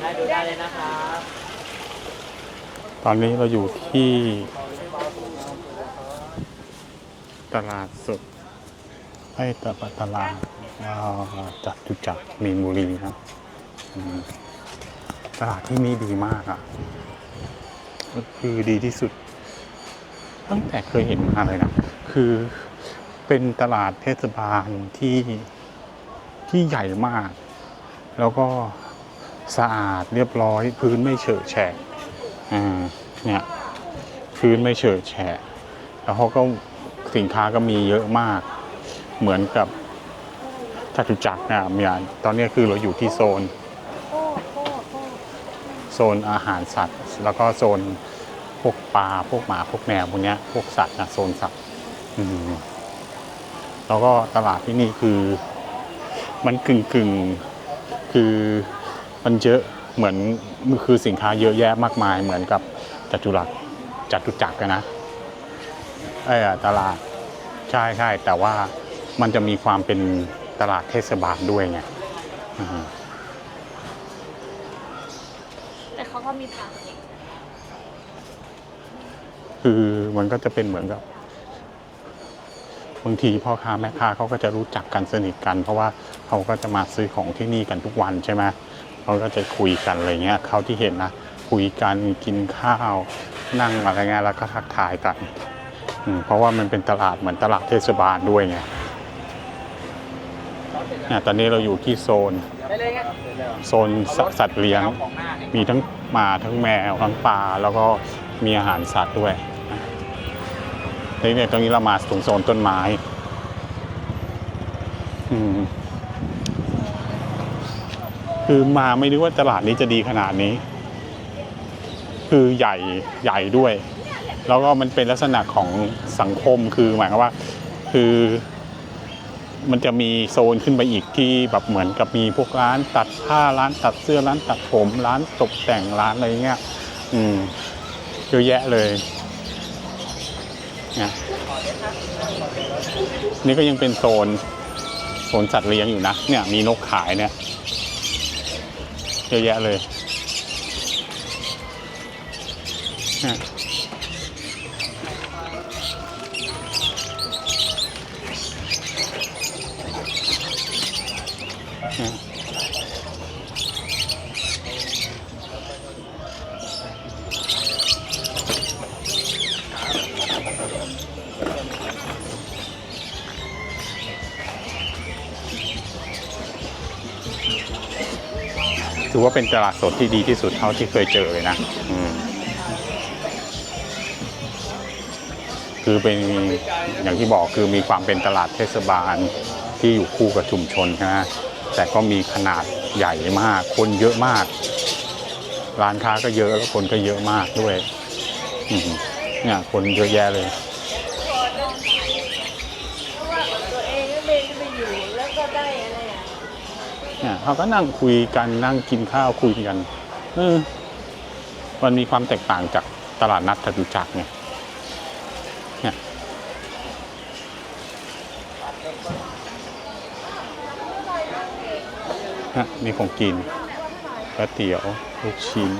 ได้ดูได้เลยนะครับตอนนี้เราอยู่ที่ตลาดสดไอ้ตลาดตลาดอ่าจัตุจักรมีนบุรีครับตลาดที่นี่ดีมากอะก็คือดีที่สุด ตั้งแต่เคยเห็นมาเลยนะ คือเป็นตลาดเทศบาลที่ที่ใหญ่มาก แล้วก็ สะอาดเรียบร้อย พื้นไม่เฉอะแฉะอ่าเนี่ยพื้นไม่เฉอะแฉะแล้วเขาก็สินค้าก็มีเยอะมาก เหมือนกับจตุจักรนะมีอะตอนนี้คือเราอยู่ที่โซน โซนอาหารสัตว์ แล้วก็โซนพวกปลาพวกหมาพวกแมวพวกเนี้ยพวกสัตว์นะโซนสัตว์อืแล้วก็ตลาดที่นี่คือ มันกึ่งกึ่งคือ มันเยอะเหมือนคือสินค้าเยอะแยะมากมายเหมือนกับจตุรัสจตุจักรอะนะไอ้อะตลาดใช่ใช่แต่ว่ามันจะมีความเป็นตลาดเทศบาลด้วยไงอืมแต่เขาก็มีผักคือมันก็จะเป็นเหมือนกับบางทีพ่อค้าแม่ค้าเขาก็จะรู้จักกันสนิทกัน เพราะว่าเขาก็จะมาซื้อของที่นี่กันทุกวันใช่ไหม เขาก็จะคุยกันอะไรเงี้ยเขาที่เห็นนะคุยกันกินข้าวนั่งอะไรเงี้ยแล้วก็ทักทายกันเพราะว่ามันเป็นตลาดเหมือนตลาดเทศบาลด้วยไงเนี่ยตอนนี้เราอยู่ที่โซน โซนสัตว์เลี้ยง มีทั้งหมาทั้งแมวทั้งปลาแล้วก็มีอาหารสัตว์ด้วยนี่เนี่ยตรงนี้เรามาถึงโซนต้นไม้ อืม คือมาไม่นึกว่าตลาดนี้จะดีขนาดนี้ คือใหญ่ใหญ่ด้วย แล้วก็มันเป็นลักษณะของสังคมคือหมายความว่า คือ มันจะมีโซนขึ้นไปอีกที่แบบเหมือนกับมีพวกร้านตัดผ้าร้านตัดเสื้อร้านตัดผมร้านตกแต่งร้านอะไรเงี้ยอืมเยอะแยะเลยนี่ยนี่ก็ยังเป็นโซนโซนสัตว์เลี้ยงอยู่นะเนี่ยมีนกขายเนี่ย เยอะแยะเลย อว่าเป็นตลาดสดที่ดีที่สุดเท่าที่เคยเจอเลยนะคือเป็นอย่างที่บอกคือมีความเป็นตลาดเทศบาลที่อยู่คู่กับชุมชนนะแต่ก็มีขนาดใหญ่มาก คนเยอะมาก ร้านค้าก็เยอะแล้วคนก็เยอะมากด้วยเนี่ยคนเยอะแยะเลย เพราะว่าตัวเองก็ไม่ได้ไปอยู่ แล้วก็ได้อะไรอะ เนี่ยเขาก็นั่งคุยกันนั่งกินข้าวคุยกันเออมันมีความแตกต่างจากตลาดนัดจตุจักรไงเนี่ยฮะมีของกินก๋วยเตี๋ยวลูกชิ้น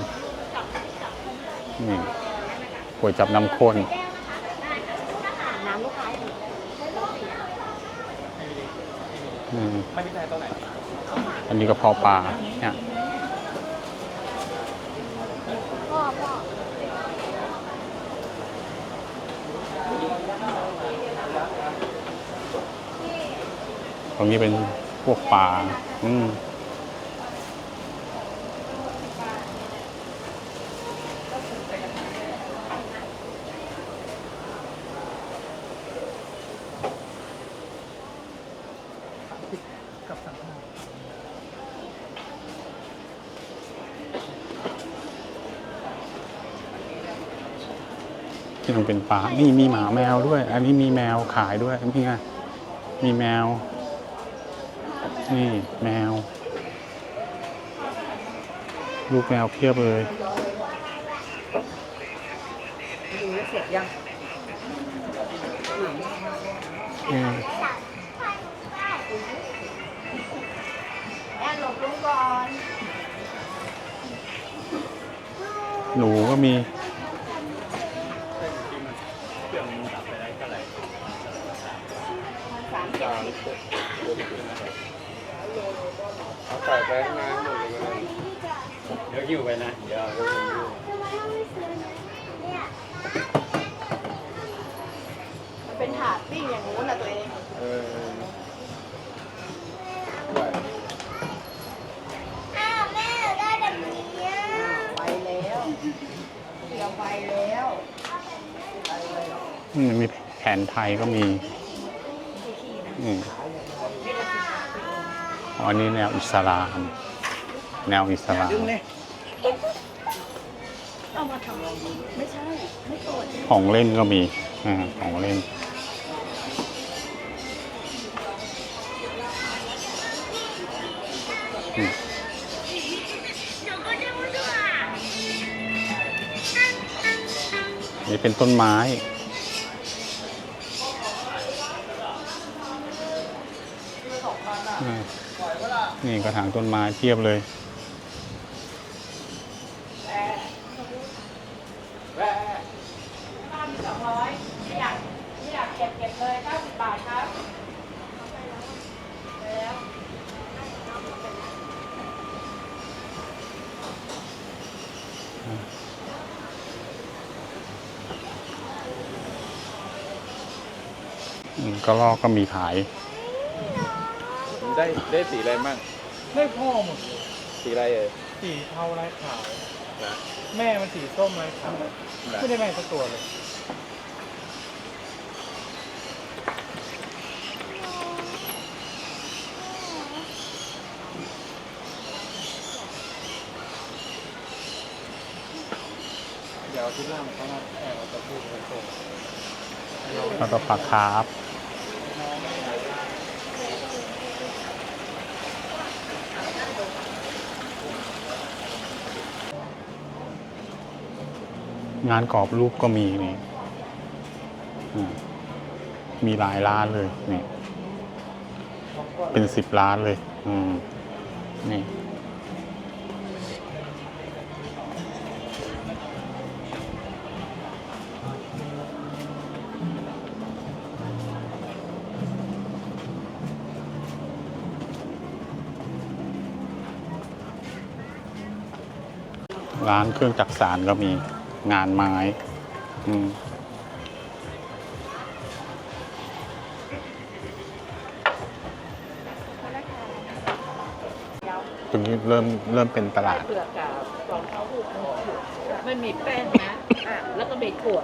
นี่ก๋วยจับน้ำข้นน้ำลูกไก่ไม่มีใครตัวไหน อันนี้กระเพาะปลาเนี่ยตรงนี้เป็นพวกปลาอืม กับสังขาร ที่มันเป็นปลานี่มีหมาแมวด้วย อันนี้มีแมวขายด้วยนี่ไงมีแมว นี่แมว ลูกแมวเพียบเลยดูแล้วเสร็จยังอืมแอนหลบลุงก่อนหนูก็มี เอาใส่ไปข้างในหมดเลยก็ได้เดี๋ยวหิวไปนะ เดี๋ยวเอาไปหิวมันเป็นถาดปิ้งอย่างงู้นนะตัวเอง เอออ้าวแม่ได้แบบนี้ไปแล้วเดี๋ยวไปแล้วอืมมีแผนไทยก็มีอืม อ๋ออันนี้แนวอิสลาม แนวอิสลามเอามาทำอะไรดีไม่ใช่ ไม่โกรธของเล่นก็มีอ่าของเล่นอืมนี่เป็นต้นไม้ อ่า นี่กระถางต้นไม้เทียบเลยบ้านสองร้อยไม่อยากไม่อยากเก็บเก็บเลยเก้าสิบบาทครับแล้วอืมก็ลอกก็มีขาย ได้ได้สีอะไรมั่งได้พ่อหมดสีอะไรเอ่ยสีเทาลายขาว นะแม่มันสีส้มลายขาวไม่ได้แม่สักตัวเลย เดี๋ยวที่ล่างเขามาแอบเอาตะปูไปส่งแล้วก็ปลาคาร์ฟ งานกรอบรูปก็มีนี่มีหลายร้านเลยนี่เป็นสิบล้านเลย อืมนี่ร้านเครื่องจักสานก็มี งานไม้อืมตรงนี้เริ่มเริ่มเป็นตลาด เปลือกกับฟองเต้าหู้ไม่มีแป้งนะอะแล้วก็มีถั่ว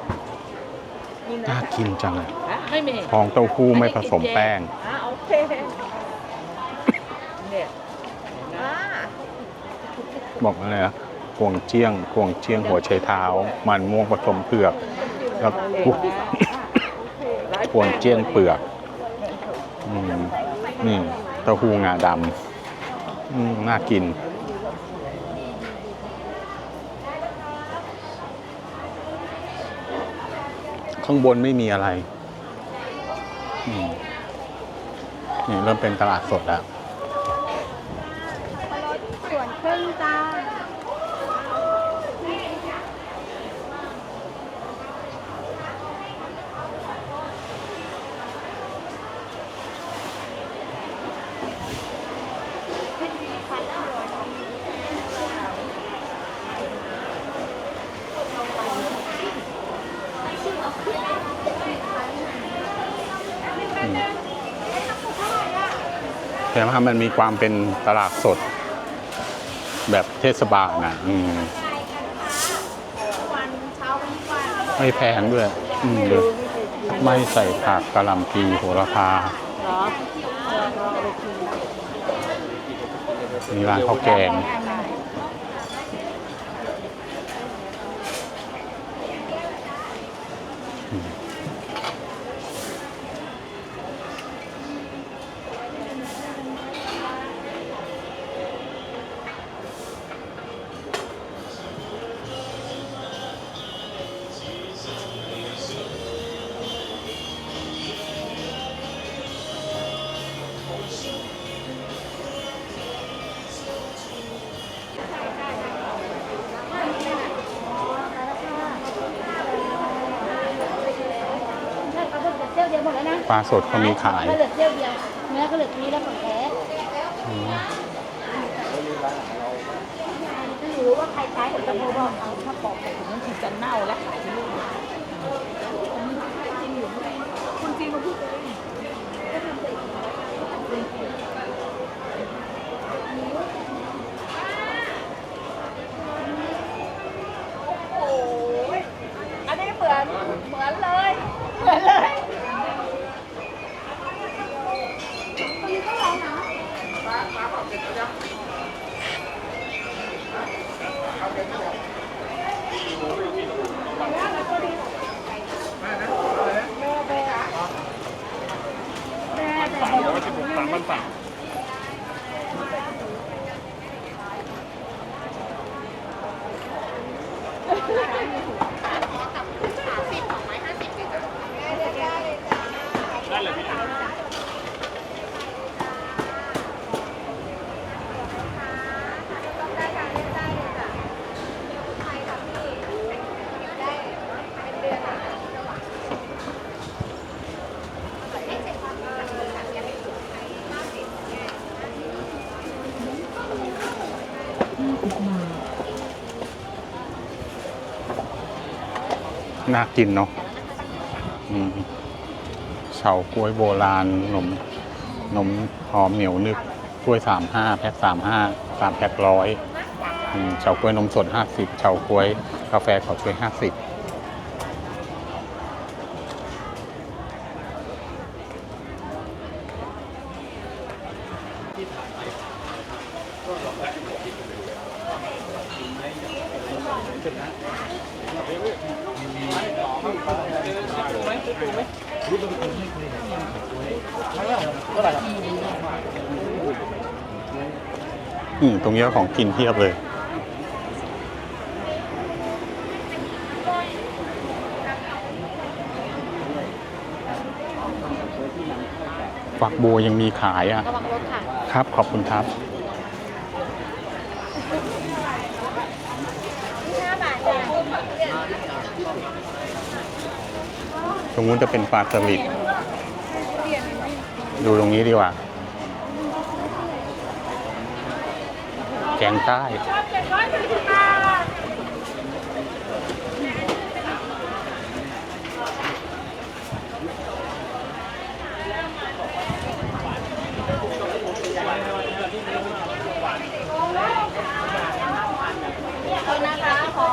นี่นะน่ากินจังเลยฮะไม่มีฟองเต้าหู้ไม่ผสมแป้ง อะโอเคเนี่ยอ่าบอกอะไรนะ กวงเจียงกวงเจียงหัวไชเท้า มันม่วงผสมเผือกแล้วกวงกวงเจียงเปลือกอนี่เต้าหู้งาดำน่ากินข้างบนไม่มีอะไรนี่เริ่มเป็นตลาดสดแล้วส่วนครึ่งจ้า แต่ว่ามันมีความเป็นตลาดสด แบบเทศบาลนะอืมไม่แพงด้วย อืมเดี๋ยไม่ใส่ผักกะหล่ำปีโหระพาเหราเอามีร้านข้าวแกงอ ปลาสดก็มีขาย ก็เหลือเที่ยวเดียวเนื้อก็เหลือนี้แล้วของแท้ไม่รู้ว่าใครใช้ผมจะโทรบอกเอาถ้าปอกไปถึงมันถึงจะเน่าและขายที่ลูกคุณจริงมาพูดเองโอ้ยอันนี้เหมือนเลย หมือนเลยเหมือนเลยสามพันสาม น่ากินเนาะเฉาก๊วยโบราณขนมขนมหอมเหนียวนึกล้วยสามห้าแพ็คสามห้าสามแพ็คร้อยเฉาก๊วยนมสดห้าสิบเฉากล้วยกาแฟขอช่วยห้าสิบ อืมตรงนี้ก็ของกินเทียบเลย ฝักบัวยังมีขายอะ ระวังรถค่ะ ครับ ขอบคุณครับห้าบาทจ้ะตรงนู้นจะเป็นปลาสลิด ดูตรงนี้ดีกว่า แกงใต้ขอบคุณนะคะขอ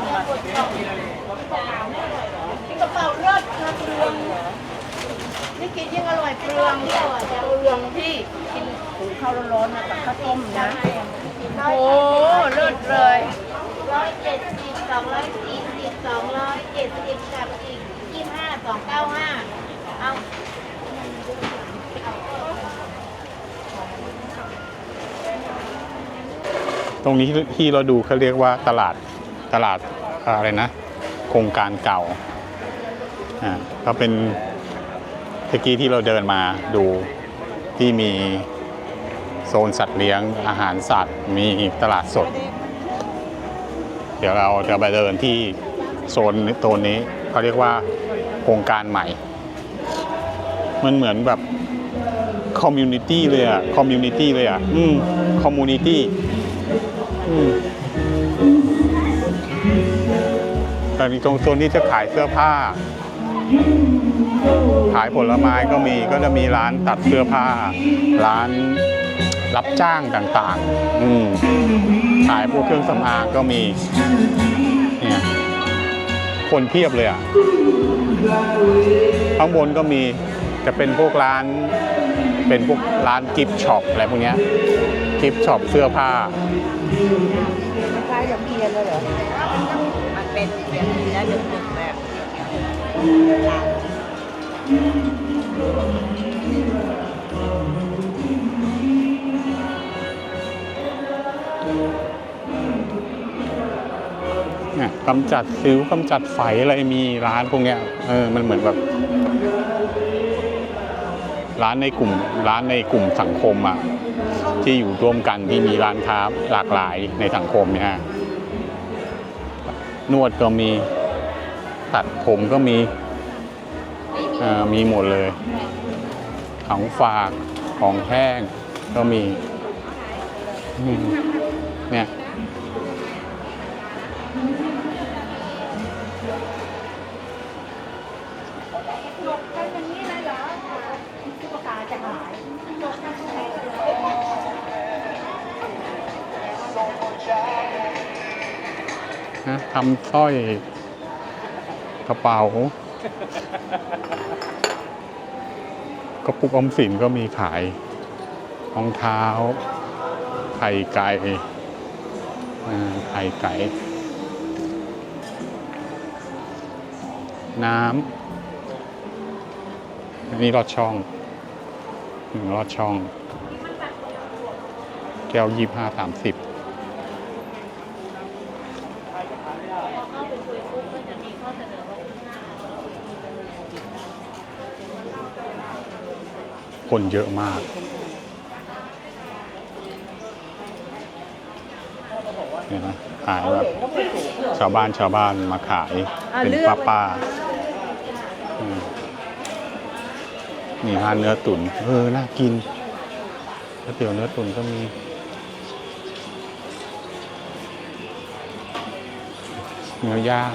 นี่กินะเปลืองนี่กินยังอร่อยเปลืองนี่อร่อยแต่เปลืองพี่กินหุง ข้าวร้อนๆนะกับข้าวต้มนะ โอ้เลิศเลยร้อยเจ็ดสิบสองร้อยสี่สิบสองร้อยเจ็ดสิบกับอีกยี่ห้าสองเก้าห้าเอาตรงนี้ที่เราดูเขาเรียกว่าตลาดตลาดอะไรนะ โครงการเก่าอ่าก็เป็นตะกี้ที่เราเดินมาดูที่มี โซนสัตว์เลี้ยงอาหารสัตว์มีตลาดสด เดี๋ยวเราจะไปเดินที่โซนโซนนี้เขาเรียกว่าโครงการใหม่ มันเหมือนแบบคอมมูนิตี้เลยอะคอมมูนิตี้เลยอะอืมคอมมูนิตี้อืมแต่ตรงโซนนี้จะขายเสื้อผ้า ขายผลไม้ก็มีก็จะมีร้านตัดเสื้อผ้า ร้าน รับจ้างต่างๆ อืมขายพวกเครื่องสำอางก็มี เนี่ย คนเพียบเลยอะ ข้างบนก็มีจะเป็นพวกร้าน เป็นพวกร้านกิฟช็อปอะไรพวกเนี้ยกิฟช็อปเสื้อผ้าคล้ายกับเบียร์เลยเหรอ มันเป็นเบียร์เนื้อหนึ่งๆแบบ กำจัดสิวกำจัดไฝอะไรมีร้านพวกเนี้ยเออมันเหมือนแบบ ร้านในกลุ่มร้านในกลุ่มสังคมอะที่อยู่ร่วมกันที่มีร้านค้าหลากหลายในสังคมเนี่ยฮะนวดก็มีตัดผมก็มีเอ่อมีหมดเลย ของฝากของแห้งก็มีอืมเนี่ย นะทำสร้อยกระเป๋ากระปุกอมสินก็มีขายรองเท้า ไข่ไก่ไข่ไก่ น้ำอันนี้รอดช่องหนึ่งรอดช่อง แก้วยี่ห้าสามสิบ พอเข้าไปคุยปุ๊บก็จะมีข้อเสนอว่าคุณห้า คนเยอะมาก เนี่ยนะขายแบบชาวบ้านชาวบ้านมาขายเป็นป้าป้าๆอืมนี่ร้านเนื้อตุ๋นเออ น่ากินก๋วยเตี๋ยวเนื้อตุ๋นก็มี เนื้อย่าง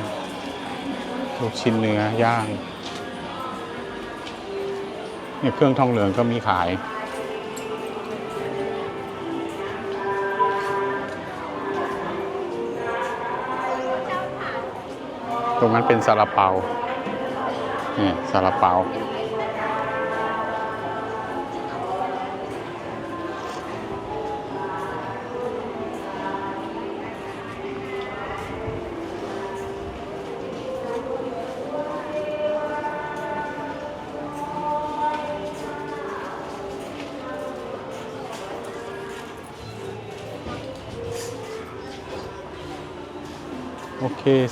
ลูกชิ้นเนื้อย่าง เครื่องทองเหลืองก็มีขาย ตรงนั้นเป็นซาลาเปาเนี่ยซาลาเปา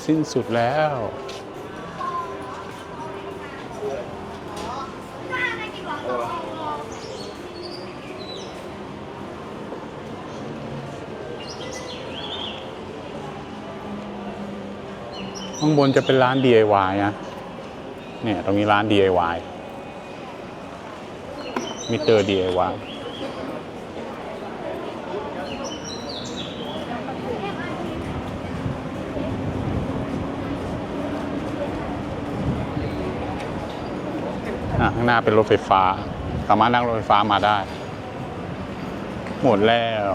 สิ้นสุดแล้ว ข้างบนจะเป็นร้าน DIY นะเนี่ย ตรงนี้ร้าน DIY มิเตอร์ DIY างหน้าเป็นรถไฟฟ้า สามารถนั่งรถไฟฟ้ามาได้ หมดแล้ว